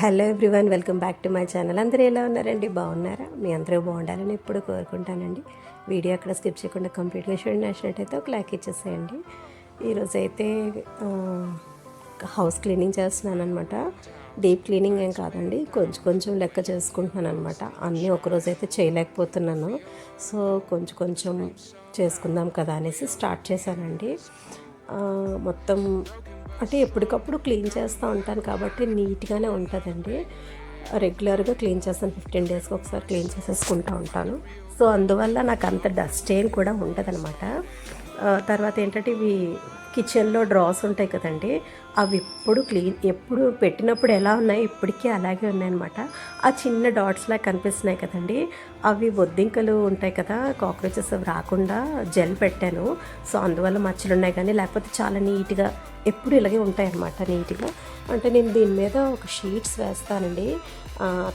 Hello everyone welcome back to my channel. అందరూ ఎలా ఉన్నారండి? బాగున్నారా? మీ అందరూ బాగుండాలని ఎప్పుడు కోరుకుంటానండి. వీడియో అక్కడ స్కిప్ చేయకుండా కంప్లీట్గా చూడండి. నచ్చినట్టయితే ఒక లైక్ ఇచ్చేసేయండి. ఈరోజు అయితే హౌస్ క్లీనింగ్ చేస్తున్నాను అనమాట డీప్ క్లీనింగ్ ఏం కాదండి. కొంచెం కొంచెం లెక్క చేసుకుంటున్నాను అనమాట అన్నీ ఒకరోజు అయితే చేయలేకపోతున్నాను. సో కొంచెం కొంచెం చేసుకుందాం కదా అనేసి స్టార్ట్ చేశానండి. మొత్తం అంటే ఎప్పటికప్పుడు క్లీన్ చేస్తూ ఉంటాను కాబట్టి నీట్గానే ఉంటుందండి. రెగ్యులర్గా క్లీన్ చేస్తాను ఫిఫ్టీన్ డేస్కి ఒకసారి క్లీన్ చేసేసుకుంటూ ఉంటాను. సో అందువల్ల నాకు అంత డస్ట్ ఏం కూడా ఉండదన్నమాట. తర్వాత ఏంటంటే ఇవి కిచెన్లో డ్రాస్ ఉంటాయి కదండి అవి ఎప్పుడు క్లీన్ ఎప్పుడు పెట్టినప్పుడు ఎలా ఉన్నాయి ఇప్పటికీ అలాగే ఉన్నాయన్నమాట. ఆ చిన్న డాట్స్ లాగా కనిపిస్తున్నాయి కదండి అవి బొద్దింకలు ఉంటాయి కదా కాక్రోచెస్ అవి రాకుండా జెల్ పెట్టాను. సో అందువల్ల మచ్చలు ఉన్నాయి కానీ లేకపోతే చాలా నీట్గా ఎప్పుడు ఇలాగే ఉంటాయి అన్నమాట నీట్గా. అంటే నేను దీని మీద ఒక షీట్స్ వేస్తానండి.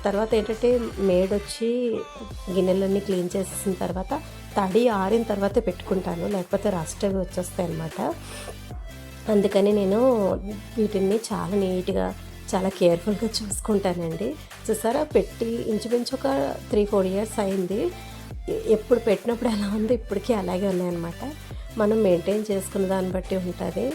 తర్వాత ఏంటంటే మేడ్ వచ్చి గిన్నెలన్నీ క్లీన్ చేసేసిన తర్వాత తడి ఆరిన తర్వాత పెట్టుకుంటాను లేకపోతే రస్ట్ అవి వచ్చేస్తాయి అన్నమాట. అందుకని నేను వీటిని చాలా నీట్గా చాలా కేర్ఫుల్గా చూసుకుంటానండి. చూసారా? పెట్టి ఇంచుమించు ఒక త్రీ ఫోర్ ఇయర్స్ అయింది. ఎప్పుడు పెట్టినప్పుడు ఎలా ఉందో ఇప్పటికీ అలాగే ఉన్నాయన్నమాట. మనం మెయింటైన్ చేసుకున్న దాన్ని బట్టి ఉంటుంది.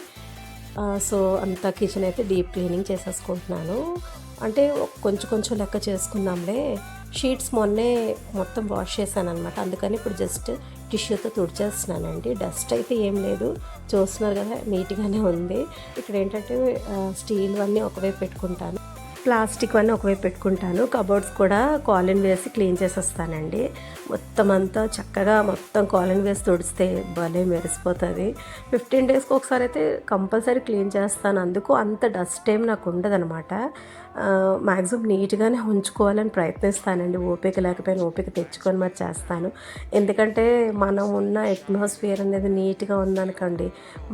సో అంత కిచెన్ అయితే డీప్ క్లీనింగ్ చేసేసుకుంటున్నాను. అంటే కొంచెం కొంచెం లెక్క చేసుకున్నాంలే షీట్స్ మొన్నే మొత్తం వాష్ చేశాను అనమాట అందుకని ఇప్పుడు జస్ట్ టిష్యూతో తుడిచేస్తున్నానండి. డస్ట్ అయితే ఏం లేదు. చూస్తున్నారు కదా నీట్గానే ఉంది. ఇక్కడ ఏంటంటే స్టీల్ అన్నీ ఒకవైపు పెట్టుకుంటాను. ప్లాస్టిక్ అన్నీ ఒకవైపు పెట్టుకుంటాను. కబోర్డ్స్ కూడా కాలిన్ వేసి క్లీన్ చేసేస్తానండి. మొత్తం అంతా చక్కగా మొత్తం కాలిన్ వేసి తుడిస్తే భలే మెరిసిపోతుంది. ఫిఫ్టీన్ డేస్కి ఒకసారి అయితే కంపల్సరీ క్లీన్ చేస్తాను. అందుకు అంత డస్ట్ ఏం నాకు ఉండదనమాట మ్యాక్సిమం నీట్గానే ఉంచుకోవాలని ప్రయత్నిస్తానండి. ఓపిక లేకపోయినా ఓపిక తెచ్చుకొని మరి చేస్తాను. ఎందుకంటే మనం ఉన్న అట్మాస్ఫియర్ అనేది నీట్గా ఉందనుకోండి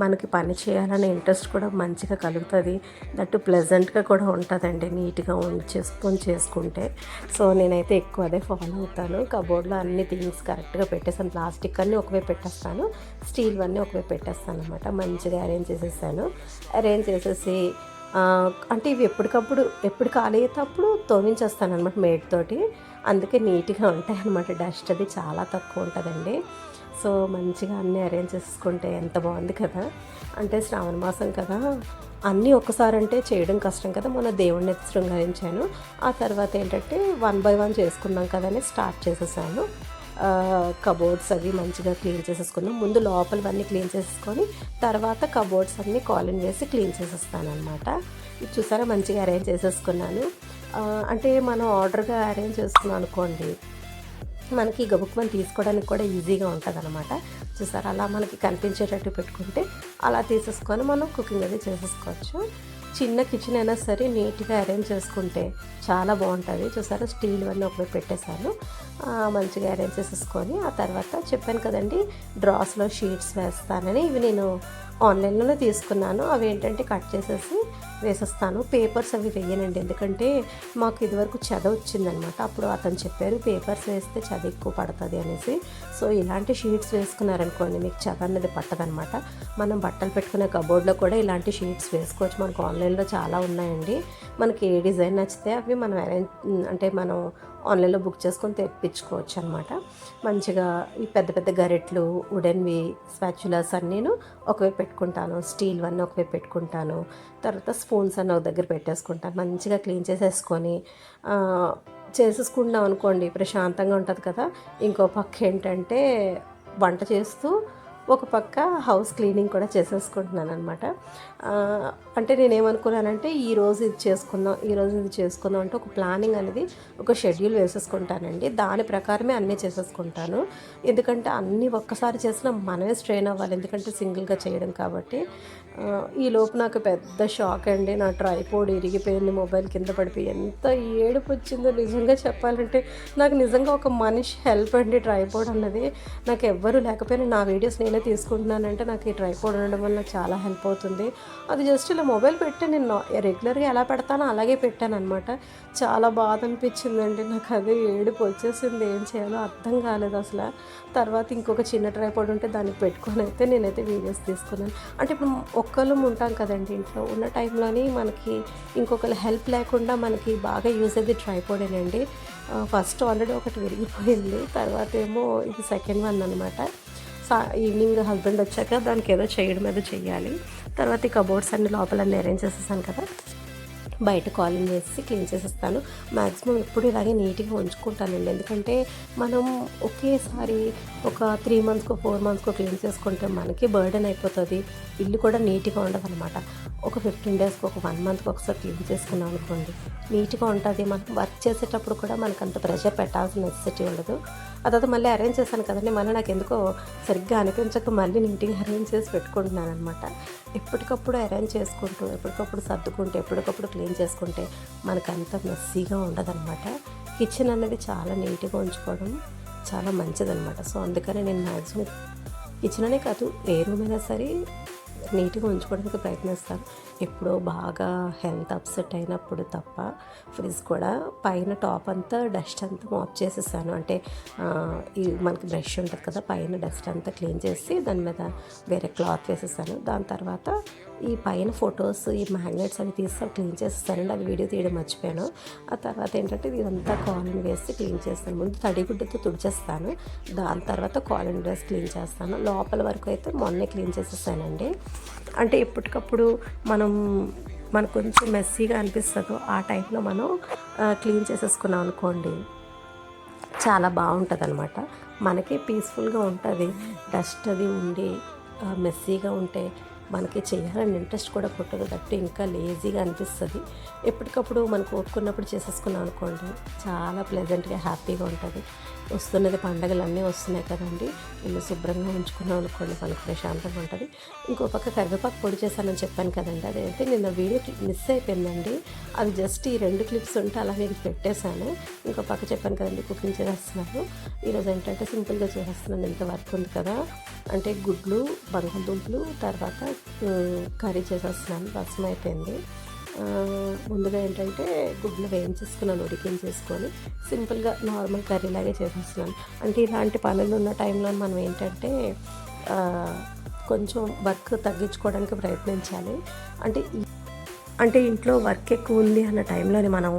మనకి పని చేయాలనే ఇంట్రెస్ట్ కూడా మంచిగా కలుగుతుంది. దట్టు ప్లెజెంట్గా కూడా ఉంటుందండి నీట్గా ఉంచేసుకొని చేసుకుంటే. సో నేనైతే ఎక్కువ అదే ఫాలో అవుతాను. కబోర్డ్లో అన్ని థింగ్స్ కరెక్ట్గా పెట్టేసాను ప్లాస్టిక్ అన్నీ ఒకవే పెట్టేస్తాను. స్టీల్ అన్నీ ఒకవే పెట్టేస్తాను అనమాట మంచిగా అరేంజ్ చేసేసాను అరేంజ్ చేసేసి అంటే ఇవి ఎప్పటికప్పుడు ఎప్పుడు ఖాళీ అయ్యేటప్పుడు తోమించేస్తాను అనమాట మేడ్ తోటి. అందుకే నీట్గా ఉంటాయి అనమాట డస్ట్ అది చాలా తక్కువ ఉంటుందండి. సో మంచిగా అన్నీ అరేంజ్ చేసుకుంటే ఎంత బాగుంది కదా. అంటే శ్రావణ మాసం కదా. అన్నీ ఒక్కసారి అంటే చేయడం కష్టం కదా. మొన్న దేవుడిని ఎత్తి శృంగారించాను. ఆ తర్వాత ఏంటంటే వన్ బై వన్ చేసుకున్నాం కదా అని స్టార్ట్ చేసేసాను కబోర్డ్స్ అవి మంచిగా క్లీన్ చేసేసుకున్నాం. ముందు లోపలవన్నీ క్లీన్ చేసేసుకొని తర్వాత కబోర్డ్స్ అన్నీ కాలిన్ వేసి క్లీన్ చేసేస్తానమాట ఇది చూసారా? మంచిగా అరేంజ్ చేసేసుకున్నాను. అంటే మనం ఆర్డర్గా అరేంజ్ చేసుకున్నాం అనుకోండి మనకి గబుక్మని తీసుకోవడానికి కూడా ఈజీగా ఉంటుంది అనమాట చూసారా? అలా మనకి కనిపించేటట్టు పెట్టుకుంటే అలా తీసేసుకొని మనం కుకింగ్ అది చేసేసుకోవచ్చు. చిన్న కిచెన్ అయినా సరే నీట్గా అరేంజ్ చేసుకుంటే చాలా బాగుంటుంది. చూసారా? స్టీల్ అన్నీ ఒకటి పెట్టేశాను. మంచిగా అరేంజ్ చేసేసుకొని ఆ తర్వాత చెప్పాను కదండి డ్రాస్లో షీట్స్ వేస్తానని ఇవి నేను ఆన్లైన్లోనే తీసుకున్నాను. అవి ఏంటంటే కట్ చేసేసి వేసేస్తాను. పేపర్స్ అవి వేయనండి. ఎందుకంటే మాకు ఇదివరకు చెద వచ్చిందనమాట. అప్పుడు అతను చెప్పారు పేపర్స్ వేస్తే చెద ఎక్కువ పడుతుంది అనేసి. సో ఇలాంటి షీట్స్ వేసుకున్నారనుకోండి మీకు చెద అనేది పట్టదనమాట. మనం బట్టలు పెట్టుకునే కబోర్డ్లో కూడా ఇలాంటి షీట్స్ వేసుకోవచ్చు. మనకు ఆన్లైన్లో చాలా ఉన్నాయండి. మనకి ఏ డిజైన్ నచ్చితే అవి మనం అరేంజ్ అంటే మనం ఆన్లైన్లో బుక్ చేసుకొని తెప్పించుకోవచ్చు అనమాట మంచిగా ఈ పెద్ద పెద్ద గరెట్లు వుడెన్వి స్పాచులాస్ అన్నీను ఒకవైపు పెట్టుకుంటాను. స్టీల్ అన్నీ ఒకవైపు పెట్టుకుంటాను. తర్వాత స్పూన్స్ అన్నీ ఒక దగ్గర పెట్టేసుకుంటాను. మంచిగా క్లీన్ చేసేసుకొని చేసేసుకుంటున్నాం చేసేసుకుంటాం అనుకోండి ప్రశాంతంగా ఉంటుంది కదా. ఇంకో పక్క ఏంటంటే వంట చేస్తూ ఒక పక్క హౌస్ క్లీనింగ్ కూడా చేసేసుకుంటున్నాను అనమాట అంటే నేనేమనుకున్నానంటే ఈ రోజు ఇది చేసుకుందాం ఈ రోజు ఇది చేసుకుందాం అంటే ఒక ప్లానింగ్ అనేది ఒక షెడ్యూల్ వేసేసుకుంటానండి. దాని ప్రకారమే అన్నీ చేసేసుకుంటాను. ఎందుకంటే అన్నీ ఒక్కసారి చేసినా మనమే స్ట్రెయిన్ అవ్వాలి. ఎందుకంటే సింగిల్గా చేయడం కాబట్టి ఈ లోపు నాకు పెద్ద షాక్ అండి. నా ట్రైపోర్డ్ ఇరిగిపోయింది మొబైల్ కింద పడిపోయి. ఎంత ఏడుపు వచ్చిందో నిజంగా చెప్పాలంటే నాకు నిజంగా ఒక మనిషి హెల్ప్ అండి ట్రైపోర్డ్ అన్నది. నాకు ఎవ్వరు లేకపోయినా నా వీడియోస్ నేనే తీసుకుంటున్నానంటే నాకు ఈ ట్రైపోడ్ ఉండడం వల్ల చాలా హెల్ప్ అవుతుంది. అది జస్ట్ ఇలా మొబైల్ పెట్టి నేను రెగ్యులర్గా ఎలా పెడతానో అలాగే పెట్టాను అనమాట చాలా బాధ అనిపించిందండి నాకు అదే ఏడుపు వచ్చేసింది. ఏం చేయాలో అర్థం కాలేదు అసలు. తర్వాత ఇంకొక చిన్న ట్రైపాడ్ ఉంటే దానికి పెట్టుకొని అయితే నేనైతే వీడియోస్ తీసుకున్నాను అంటే ఇప్పుడు ఒక్కళ్ళు ఉంటాం కదండి ఇంట్లో. ఉన్న టైంలోని మనకి ఇంకొకరు హెల్ప్ లేకుండా మనకి బాగా యూజ్ అయ్యేది ట్రైపోడేనండి ఫస్ట్ ఆల్రెడీ ఒకటి విరిగిపోయింది. తర్వాత ఏమో ఇది సెకండ్ వన్ అనమాట ఈవినింగ్ హస్బెండ్ వచ్చాక దానికి ఏదో చేయడం ఏదో చెయ్యాలి. తర్వాత ఈ కబోర్డ్స్ అన్ని లోపల అన్ని అరేంజ్ చేసేసాను కదా. బయట కాలింగ్ చేసి క్లీన్ చేసేస్తాను. మ్యాక్సిమం ఎప్పుడు ఇలాగే నీట్గా ఉంచుకుంటానండి. ఎందుకంటే మనం ఒకేసారి ఒక త్రీ మంత్స్కో ఫోర్ మంత్స్కో క్లీన్ చేసుకుంటే మనకి బర్డెన్ అయిపోతుంది. ఇల్లు కూడా నీట్గా ఉండదు అనమాట ఒక ఫిఫ్టీన్ డేస్కి ఒక వన్ మంత్కి ఒకసారి క్లీన్ చేసుకున్నాం అనుకోండి. నీట్గా ఉంటుంది. మనం వర్క్ చేసేటప్పుడు కూడా మనకు అంత ప్రెషర్ పెట్టాల్సిన నెసెసిటీ ఉండదు. అదొక మళ్ళీ అరేంజ్ చేశాను కదండి. మళ్ళీ నాకు ఎందుకో సరిగ్గా అనిపించక మళ్ళీ నీట్గా అరేంజ్ చేసి పెట్టుకుంటున్నాను అనమాట ఎప్పటికప్పుడు అరేంజ్ చేసుకుంటూ ఎప్పటికప్పుడు సర్దుకుంటూ ఎప్పటికప్పుడు క్లీన్ చేసుకుంటే మనకు అంత మెస్సీగా ఉండదన్నమాట. కిచెన్ అనేది చాలా నీట్గా ఉంచుకోవడం చాలా మంచిదన్నమాట. సో అందుకని నేను మ్యాక్సిమం కిచెన్ అనే కాదు ఏ రూమ్ అయినా సరే నీట్గా ఉంచుకోవడానికి ప్రయత్నిస్తాను. ఎప్పుడో బాగా హెల్త్ అప్సెట్ అయినప్పుడు తప్ప ఫ్రిడ్జ్ కూడా పైన టాప్ అంతా డస్ట్ అంతా మాప్ చేసేసాను. అంటే ఈ మనకి బ్రష్ ఉంటుంది కదా పైన డస్ట్ అంతా క్లీన్ చేసి దాని మీద వేరే క్లాత్ వేసేసాను. దాని తర్వాత ఈ పైన ఫొటోస్ ఈ మ్యాగ్నెట్స్ అవి తీసి క్లీన్ చేసేసానండి. అవి వీడియో తీయడం మర్చిపోయాను. ఆ తర్వాత ఏంటంటే ఇదంతా కాలన్ వేసి క్లీన్ చేస్తాను. ముందు తడిగుడ్డతో తుడిచేస్తాను. దాని తర్వాత కాలన్ డ్రెస్ క్లీన్ చేస్తాను. లోపల వరకు అయితే మొన్నే క్లీన్ చేసేసానండి. అంటే ఎప్పటికప్పుడు మనం మనకు కొంచెం మెస్సీగా అనిపిస్తుందో ఆ టైంలో మనం క్లీన్ చేసేసుకున్నాం అనుకోండి. చాలా బాగుంటుంది అనమాట మనకి పీస్ఫుల్గా ఉంటుంది. డస్ట్ అది ఉండి మెస్సీగా ఉంటే మనకి చేయాలని ఇంట్రెస్ట్ కూడా పుట్టదు. కాబట్టి ఇంకా లేజీగా అనిపిస్తుంది. ఎప్పటికప్పుడు మనకు ఒప్పుకున్నప్పుడు చేసేసుకున్నాం అనుకోండి చాలా ప్లెజెంట్గా హ్యాపీగా ఉంటుంది. వస్తున్నది పండగలు అన్నీ వస్తున్నాయి కదండి. ఇల్లు శుభ్రంగా ఉంచుకున్నాం అనుకోండి మనకు ప్రశాంతంగా ఉంటుంది. ఇంకో పక్క కరివేపాకు పొడి చేశానని చెప్పాను కదండి. అదైతే నిన్న వీడియో మిస్ అయిపోయిందండి. అది జస్ట్ ఈ రెండు క్లిప్స్ ఉంటే అలా నేను పెట్టేశాను. ఇంకో పక్క చెప్పాను కదండి కుకింగ్ చేస్తున్నాను ఈరోజు ఏంటంటే సింపుల్గా చేసేస్తున్నాను. ఇంత వర్క్ ఉంది కదా. అంటే గుడ్లు బంగాళదుంపలు తర్వాత కర్రీ చేసేస్తున్నాను రసం అయిపోయింది. ముందుగా ఏంటంటే గుడ్లు వేయించేసుకున్నాను ఉడికించేసుకొని సింపుల్గా నార్మల్ కర్రీ లాగే చేసేస్తున్నాను. అంటే ఇలాంటి పనులు ఉన్న టైంలో మనం ఏంటంటే కొంచెం వర్క్ తగ్గించుకోవడానికి ప్రయత్నించాలి. అంటే అంటే ఇంట్లో వర్క్ ఎక్కువ ఉంది అన్న టైంలోనే మనం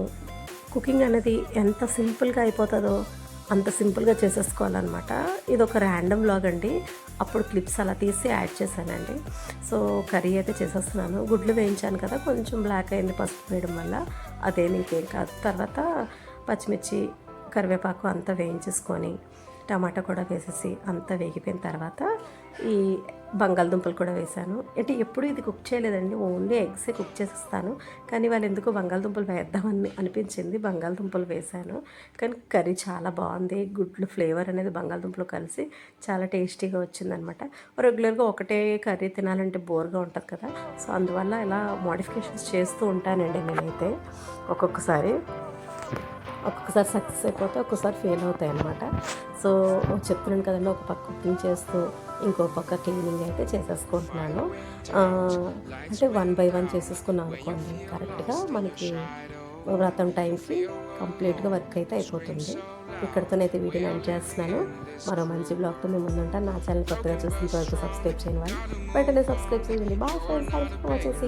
కుకింగ్ అనేది ఎంత సింపుల్గా అయిపోతుందో అంత సింపుల్గా చేసేసుకోవాలన్నమాట. ఇది ఒక ర్యాండమ్ వ్లాగ్ అండి. అప్పుడు క్లిప్స్ అలా తీసి యాడ్ చేశానండి. సో కర్రీ అయితే చేసేస్తున్నాను. గుడ్లు వేయించాను కదా కొంచెం బ్లాక్ అయింది పసుపు వేయడం వల్ల. అదే ఇంకేం కాదు. తర్వాత పచ్చిమిర్చి కరివేపాకు అంతా వేయించేసుకొని టమాటా కూడా వేసేసి అంతా వేగిపోయిన తర్వాత ఈ బంగాళదుంపలు కూడా వేశాను. అంటే ఎప్పుడు ఇది కుక్ చేయలేదండి. ఓన్లీ ఎగ్సే కుక్ చేసేస్తాను. కానీ వాళ్ళు ఎందుకు బంగాళదుంపలు వేద్దామని అనిపించింది. బంగాళదుంపలు వేశాను. కానీ కర్రీ చాలా బాగుంది. గుడ్లు ఫ్లేవర్ అనేది బంగాళదుంపలు కలిసి చాలా టేస్టీగా వచ్చిందనమాట. రెగ్యులర్గా ఒకటే కర్రీ తినాలంటే బోర్గా ఉంటుంది కదా. సో అందువల్ల ఇలా మోడిఫికేషన్స్ చేస్తూ ఉంటానండి నేనైతే ఒక్కొక్కసారి. ఒక్కొక్కసారి సక్సెస్ అయిపోతే ఒక్కొక్కసారి ఫెయిల్ అవుతాయి అనమాట సో చెప్తున్నాను కదండి ఒక పక్క కుకింగ్ చేస్తూ ఇంకో పక్క క్లీనింగ్ అయితే చేసేసుకుంటున్నాను. అంటే వన్ బై వన్ చేసేసుకున్నాం అనుకోండి కరెక్ట్గా మనకి వ్రతం టైంకి కంప్లీట్గా వర్క్ అయితే అయిపోతుంది. ఇక్కడితోనైతే వీడియోని ఎండ్ చేస్తున్నాను. మరో మంచి బ్లాగ్తో మేము ముందుంటాను. నా ఛానల్ కొత్తగా చూసిన వరకు సబ్స్క్రైబ్ చేయని వాళ్ళు వెంటనే సబ్స్క్రైబ్ చేయండి. బాగా ఫ్రెండ్స్ వచ్చేసి